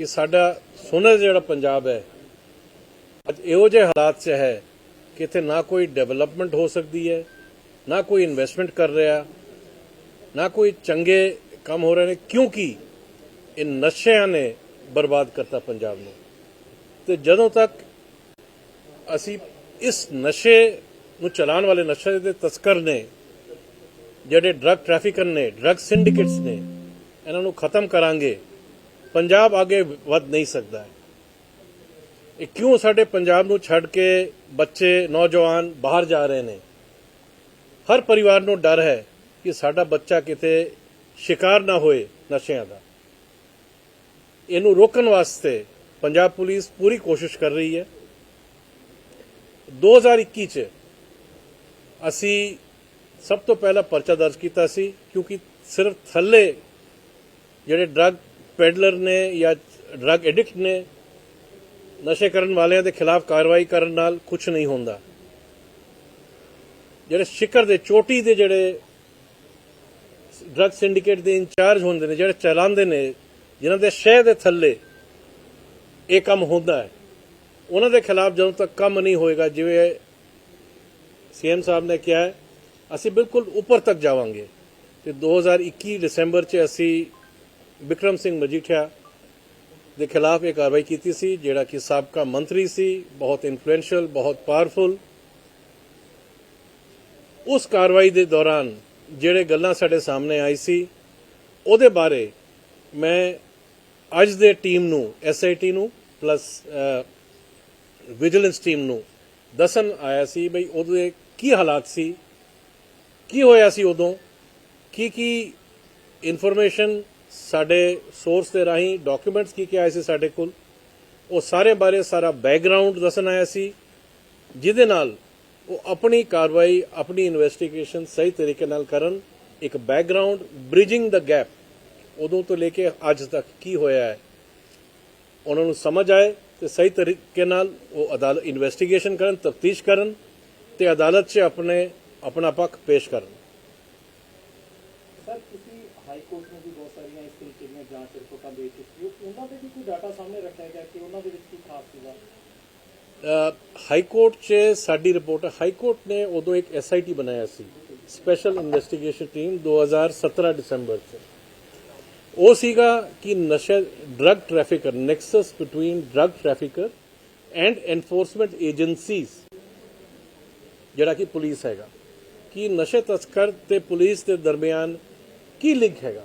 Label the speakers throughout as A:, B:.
A: ਕਿ ਸਾਡਾ ਸੋਨਾ ਜਿਹੜਾ ਪੰਜਾਬ ਹੈ, ਅੱਜ ਇਹੋ ਜਿਹੇ ਹਾਲਾਤ 'ਚ ਹੈ ਕਿ ਇੱਥੇ ਨਾ ਕੋਈ ਡਿਵੈਲਪਮੈਂਟ ਹੋ ਸਕਦੀ ਹੈ, ਨਾ ਕੋਈ ਇਨਵੈਸਟਮੈਂਟ ਕਰ ਰਿਹਾ, ਨਾ ਕੋਈ ਚੰਗੇ ਕੰਮ ਹੋ ਰਹੇ ਨੇ, ਕਿਉਂਕਿ ਇਹ ਨਸ਼ਿਆਂ ਨੇ ਬਰਬਾਦ ਕਰਤਾ ਪੰਜਾਬ ਨੂੰ। ਤੇ ਜਦੋਂ ਤੱਕ ਅਸੀਂ ਇਸ ਨਸ਼ੇ ਨੂੰ ਚਲਾਉਣ ਵਾਲੇ ਨਸ਼ੇ ਦੇ ਤਸਕਰ ਨੇ, ਜਿਹੜੇ ਡਰੱਗ ਟ੍ਰੈਫਿਕਰ ਨੇ ਡਰੱਗ ਸਿੰਡੀਕੇਟਸ ਨੇ, ਇਹਨਾਂ ਨੂੰ ਖਤਮ ਕਰਾਂਗੇ ਪੰਜਾਬ ਅੱਗੇ ਵੱਧ ਨਹੀਂ ਸਕਦਾ ਹੈ। ਇਹ ਕਿਉਂ ਸਾਡੇ ਪੰਜਾਬ ਨੂੰ ਛੱਡ ਕੇ ਬੱਚੇ, ਨੌਜਵਾਨ ਬਾਹਰ ਜਾ ਰਹੇ ਨੇ? ਹਰ ਪਰਿਵਾਰ ਨੂੰ ਡਰ ਹੈ ਕਿ ਸਾਡਾ ਬੱਚਾ ਕਿਤੇ ਸ਼ਿਕਾਰ ਨਾ ਹੋਏ ਨਸ਼ਿਆਂ ਦਾ। ਇਹਨੂੰ ਰੋਕਣ ਵਾਸਤੇ ਪੰਜਾਬ ਪੁਲਿਸ ਪੂਰੀ ਕੋਸ਼ਿਸ਼ ਕਰ ਰਹੀ ਹੈ। 2021 ਚ ਅਸੀਂ ਸਭ ਤੋਂ ਪਹਿਲਾਂ ਪਰਚਾ ਦਰਜ ਕੀਤਾ ਸੀ ਕਿਉਂਕਿ ਸਿਰਫ ਥੱਲੇ ਜਿਹੜੇ ਡਰੱਗ ਪੈਡਲਰ ਨੇ ਜਾਂ ਡਰੱਗ ਐਡਿਕਟ ਨੇ ਨਸ਼ੇ ਕਰਨ ਵਾਲਿਆਂ ਦੇ ਖਿਲਾਫ ਕਾਰਵਾਈ ਕਰਨ ਨਾਲ ਕੁਝ ਨਹੀਂ ਹੁੰਦਾ। ਜਿਹੜੇ ਸ਼ਿਖਰ ਦੇ ਚੋਟੀ ਦੇ ਜਿਹੜੇ ਡਰੱਗ ਸਿੰਡੀਕੇਟ ਦੇ ਇੰਚਾਰਜ ਹੁੰਦੇ ਨੇ, ਜਿਹੜੇ ਚਲਾਉਂਦੇ ਨੇ, ਜਿਨ੍ਹਾਂ ਦੇ ਸ਼ਹਿ ਦੇ ਥੱਲੇ ਇਹ ਕੰਮ ਹੁੰਦਾ ਹੈ, ਉਹਨਾਂ ਦੇ ਖਿਲਾਫ ਜਦੋਂ ਤੱਕ ਕੰਮ ਨਹੀਂ ਹੋਏਗਾ, ਜਿਵੇਂ ਸੀਐਮ ਸਾਹਿਬ ਨੇ ਕਿਹਾ ਅਸੀਂ ਬਿਲਕੁਲ ਉੱਪਰ ਤੱਕ ਜਾਵਾਂਗੇ। ਤੇ 2021 ਦਸੰਬਰ 'ਚ ਅਸੀਂ ਵਿਕਰਮ ਸਿੰਘ ਮਜੀਠੀਆ ਦੇ ਖਿਲਾਫ ਇਹ ਕਾਰਵਾਈ ਕੀਤੀ ਸੀ, ਜਿਹੜਾ ਕਿ ਸਾਬਕਾ ਮੰਤਰੀ ਸੀ, ਬਹੁਤ ਇਨਫਲੂਐਂਸ਼ੀਅਲ ਬਹੁਤ ਪਾਵਰਫੁਲ ਉਸ ਕਾਰਵਾਈ ਦੇ ਦੌਰਾਨ ਜਿਹੜੇ ਗੱਲਾਂ ਸਾਡੇ ਸਾਹਮਣੇ ਆਈ ਸੀ, ਉਹਦੇ ਬਾਰੇ ਮੈਂ ਅੱਜ ਦੇ ਟੀਮ ਨੂੰ ਐਸਆਈਟੀ ਨੂੰ ਪਲੱਸ ਵਿਜੀਲੈਂਸ ਟੀਮ ਨੂੰ ਦੱਸਣ ਆਇਆ ਸੀ ਬਈ ਉਹਦੇ ਕੀ ਹਾਲਾਤ ਸੀ, ਕੀ ਹੋਇਆ ਸੀ ਉਦੋਂ ਕੀ ਕੀ ਇਨਫੋਰਮੇਸ਼ਨ ਸਾਡੇ ਸੋਰਸ ਦੇ ਰਾਹੀਂ ਡਾਕੂਮੈਂਟਸ ਕੀ ਕੀ ਆਏ ਸੀ ਸਾਡੇ ਕੋਲ? ਉਹ ਸਾਰੇ ਬਾਰੇ ਸਾਰਾ ਬੈਕਗ੍ਰਾਉਂਡ ਦੱਸਣ ਆਇਆ ਸੀ, ਜਿਹਦੇ ਨਾਲ ਉਹ ਆਪਣੀ ਕਾਰਵਾਈ, ਆਪਣੀ ਇਨਵੈਸਟੀਗੇਸ਼ਨ ਸਹੀ ਤਰੀਕੇ ਨਾਲ ਕਰਨ, ਇੱਕ ਬੈਕਗ੍ਰਾਉਂਡ ਬ੍ਰਿਜਿੰਗ ਦਾ ਗੈਪ ਉਦੋਂ ਤੋਂ ਲੈ ਕੇ ਅੱਜ ਤੱਕ ਕੀ ਹੋਇਆ ਹੈ। ਉਹਨਾਂ ਨੂੰ ਸਮਝ ਆਏ ਤੇ ਸਹੀ ਤਰੀਕੇ ਨਾਲ ਉਹ ਅਦਾਲਤ ਇਨਵੈਸਟੀਗੇਸ਼ਨ ਕਰਨ, ਤਫਤੀਸ਼ ਕਰਨ ਤੇ ਅਦਾਲਤ 'ਚ ਆਪਣੇ, ਆਪਣਾ ਪੱਖ ਪੇਸ਼ ਕਰਨ।
B: ਸਰ ਤੁਸੀਂ ਹਾਈ ਕੋਰਟ ਨੂੰ ਵੀ ਬਹੁਤ ਸਾਰੀਆਂ ਇਸ ਤਰੀਕੇ ਦੀਆਂ ਜਾਂਚ ਰਿਪੋਰਟਾਂ ਦੇ ਚੁੱਕੇ ਹੋ। ਉਹਨਾਂ ਦੇ ਵੀ ਕੋਈ ਡਾਟਾ ਸਾਹਮਣੇ ਰੱਖਿਆ ਗਿਆ ਕਿ ਉਹਨਾਂ ਦੇ ਵਿੱਚ ਕੀ ਖਾਸ ਸੀਗਾ?
A: ਹਾਈ ਕੋਰਟ 'ਚ ਸਾਡੀ ਰਿਪੋਰਟ ਹਾਈ ਕੋਰਟ ਨੇ ਉਦੋਂ ਇੱਕ ਐਸਆਈਟੀ ਬਣਾਇਆ ਸੀ ਸਪੈਸ਼ਲ ਇਨਵੈਸਟੀਗੇਸ਼ਨ ਟੀਮ 2017 ਦਸੰਬਰ 'ਚ। ਉਹ ਸੀਗਾ ਕਿ ਨਸ਼ਾ drug trafficker nexus between drug trafficker and enforcement agencies ਜਿਹੜਾ ਕਿ ਪੁਲਿਸ ਹੈਗਾ, ਕਿ ਨਸ਼ੇ ਤਸਕਰ ਤੇ ਪੁਲਿਸ ਦੇ ਦਰਮਿਆਨ ਕੀ ਲਿੰਕ ਹੈਗਾ?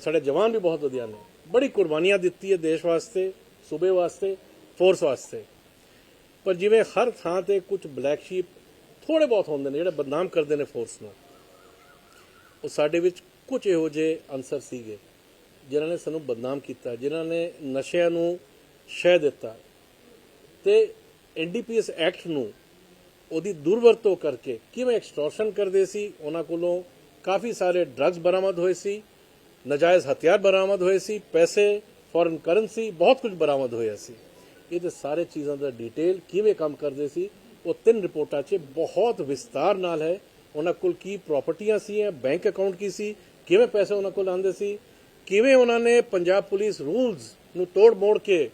A: ਸਾਡੇ ਜਵਾਨ ਵੀ ਬਹੁਤ ਵਧੀਆ ਨੇ। ਬੜੀ ਕੁਰਬਾਨੀਆਂ ਦਿੱਤੀ ਹੈ ਦੇਸ਼ ਵਾਸਤੇ, ਸੂਬੇ ਵਾਸਤੇ ਫੋਰਸ ਵਾਸਤੇ। ਪਰ ਜਿਵੇਂ ਹਰ ਥਾਂ ਤੇ ਕੁਝ ਬਲੈਕ ਸ਼ੀਪ ਥੋੜੇ ਬਹੁਤ ਹੁੰਦੇ ਨੇ, ਜਿਹੜੇ ਬਦਨਾਮ ਕਰਦੇ ਨੇ ਫੋਰਸ ਨੂੰ। ਉਹ ਸਾਡੇ ਵਿੱਚ ਕੁਝ ਇਹੋ ਜਿਹੇ ਅਨਸਰ ਸੀਗੇ, ਜਿਨ੍ਹਾਂ ਨੇ ਸਾਨੂੰ ਬਦਨਾਮ ਕੀਤਾ, ਜਿਨ੍ਹਾਂ ਨੇ ਨਸ਼ਿਆਂ ਨੂੰ ਸ਼ਹਿ ਦਿੱਤਾ। ਤੇ ਐਨਡੀਪੀਐਸ ਐਕਟ ਨੂੰ ਉਹਦੀ ਦੁਰਵਰਤੋਂ ਕਰਕੇ ਕਿਵੇਂ ਐਕਸਟੋਰਸ਼ਨ ਕਰਦੇ ਸੀ, ਉਹਨਾਂ ਕੋਲੋਂ ਕਾਫੀ ਸਾਰੇ ਡਰੱਗਸ ਬਰਾਮਦ ਹੋਏ ਸੀ, ਨਜਾਇਜ਼ ਹਥਿਆਰ ਬਰਾਮਦ ਹੋਏ ਸੀ, ਪੈਸੇ ਫੋਰਨ ਕਰੰਸੀ ਬਹੁਤ ਕੁਝ ਬਰਾਮਦ ਹੋਇਆ ਸੀ। ਇਹਦੇ ਸਾਰੇ ਚੀਜ਼ਾਂ ਦਾ ਡਿਟੇਲ ਕਿਵੇਂ ਕੰਮ ਕਰਦੇ ਸੀ, ਉਹ ਤਿੰਨ ਰਿਪੋਰਟਾਂ 'ਚ ਬਹੁਤ ਵਿਸਤਾਰ ਨਾਲ ਹੈ। ਉਹਨਾਂ ਕੋਲ ਕੀ ਪ੍ਰਾਪਰਟੀਆਂ ਸੀ ਬੈਂਕ ਅਕਾਊਂਟ ਕੀ ਸੀ, ਕਿਵੇਂ ਪੈਸੇ ਉਹਨਾਂ ਕੋਲ ਆਉਂਦੇ ਸੀ, ਕਿਵੇਂ ਉਹਨਾਂ ਨੇ ਪੰਜਾਬ ਪੁਲਿਸ ਰੂਲਸ ਨੂੰ ਤੋੜ ਮੋੜ ਕੇ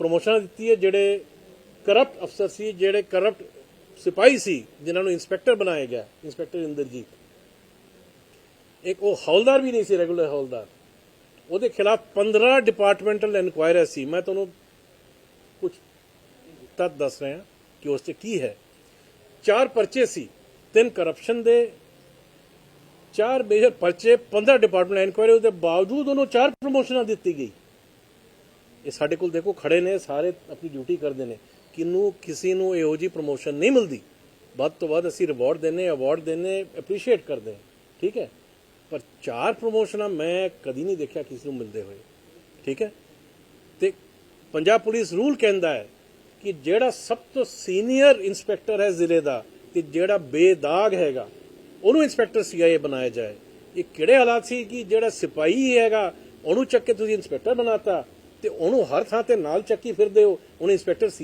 A: ਪ੍ਰੋਮੋਸ਼ਨ ਦਿੱਤੀ ਹੈ, ਜਿਹੜੇ ਕਰਪਟ ਅਫਸਰ ਸੀ, ਜਿਹੜੇ ਕਰਪਟ ਸਿਪਾਹੀ ਸੀ, ਜਿਨ੍ਹਾਂ ਨੂੰ ਇੰਸਪੈਕਟਰ ਬਣਾਇਆ ਗਿਆ ਇੰਸਪੈਕਟਰ ਇੰਦਰਜੀਤ। ਇੱਕ ਉਹ ਹੌਲਦਾਰ ਵੀ ਨਹੀਂ ਸੀ ਰੈਗੂਲਰ ਹੌਲਦਾਰ ਉਹਦੇ ਖਿਲਾਫ 15 ਡਿਪਾਰਟਮੈਂਟਲ ਇਨਕੁਆਇਰੀ ਸੀ ਮੈਂ ਤੁਹਾਨੂੰ ਕੁਝ ਤੱਤ ਦੱਸ ਰਿਹਾ ਕਿ ਉਸ 'ਚ ਕੀ ਹੈ ਚਾਰ ਪਰਚੇ ਸੀ ਤਿੰਨ ਕਰਪਸ਼ਨ ਦੇ ਚਾਰ ਮੇਜਰ ਪਰਚੇ 15 ਡਿਪਾਰਟਮੈਂਟ ਇਨਕੁਆਇਰੀ ਉਹਦੇ ਬਾਵਜੂਦ ਉਹਨੂੰ ਚਾਰ ਪ੍ਰਮੋਸ਼ਨਾਂ ਦਿੱਤੀ ਗਈ ਇਹ ਸਾਡੇ ਕੋਲ ਦੇਖੋ ਖੜੇ ਨੇ ਸਾਰੇ ਆਪਣੀ ਡਿਊਟੀ ਕਰਦੇ ਨੇ ਕਿਨੂੰ ਕਿਸੇ ਨੂੰ ਇਹੋ ਜੀ ਪ੍ਰਮੋਸ਼ਨ ਨਹੀਂ ਮਿਲਦੀ ਵੱਧ ਤੋਂ ਵੱਧ ਅਸੀਂ ਰਿਵਾਰਡ ਦਿੰਨੇ ਅਵਾਰਡ ਦਿੰਨੇ ਐਪਰੀਸ਼ੀਏਟ ਕਰਦੇ ਠੀਕ ਹੈ ਪਰ ਚਾਰ ਪ੍ਰੋਮੋਸ਼ਨਾਂ ਮੈਂ ਕਦੀ ਨਹੀਂ ਦੇਖਿਆ ਕਿਸੇ ਨੂੰ ਮਿਲਦੇ ਹੋਏ। ਠੀਕ ਹੈ? ਤੇ ਪੰਜਾਬ ਪੁਲਿਸ ਰੂਲ ਕਹਿੰਦਾ ਹੈ ਕਿ ਜਿਹੜਾ ਸਭ ਤੋਂ ਸੀਨੀਅਰ ਇਨਸਪੈਕਟਰ ਹੈ ਜ਼ਿਲ੍ਹੇ ਦਾ ਤੇ ਜਿਹੜਾ ਬੇਦਾਗ ਹੈਗਾ, ਉਹਨੂੰ ਇਨਸਪੈਕਟਰ ਸੀਆਈਏ ਬਣਾਇਆ ਜਾਏ। ਇਹ ਕਿਹੜੇ ਹਾਲਾਤ ਸੀ ਕਿ ਜਿਹੜਾ ਸਿਪਾਹੀ ਹੈਗਾ, ਉਹਨੂੰ ਚੱਕ ਕੇ ਤੁਸੀਂ ਇਨਸਪੈਕਟਰ ਬਣਾਤਾ ਤੇ ਉਹਨੂੰ ਹਰ ਥਾਂ ਤੇ ਨਾਲ ਚੱਕੀ ਫਿਰਦੇ ਹੋ, ਉਹਨੂੰ ਇਨਸਪੈਕਟਰ ਸੀ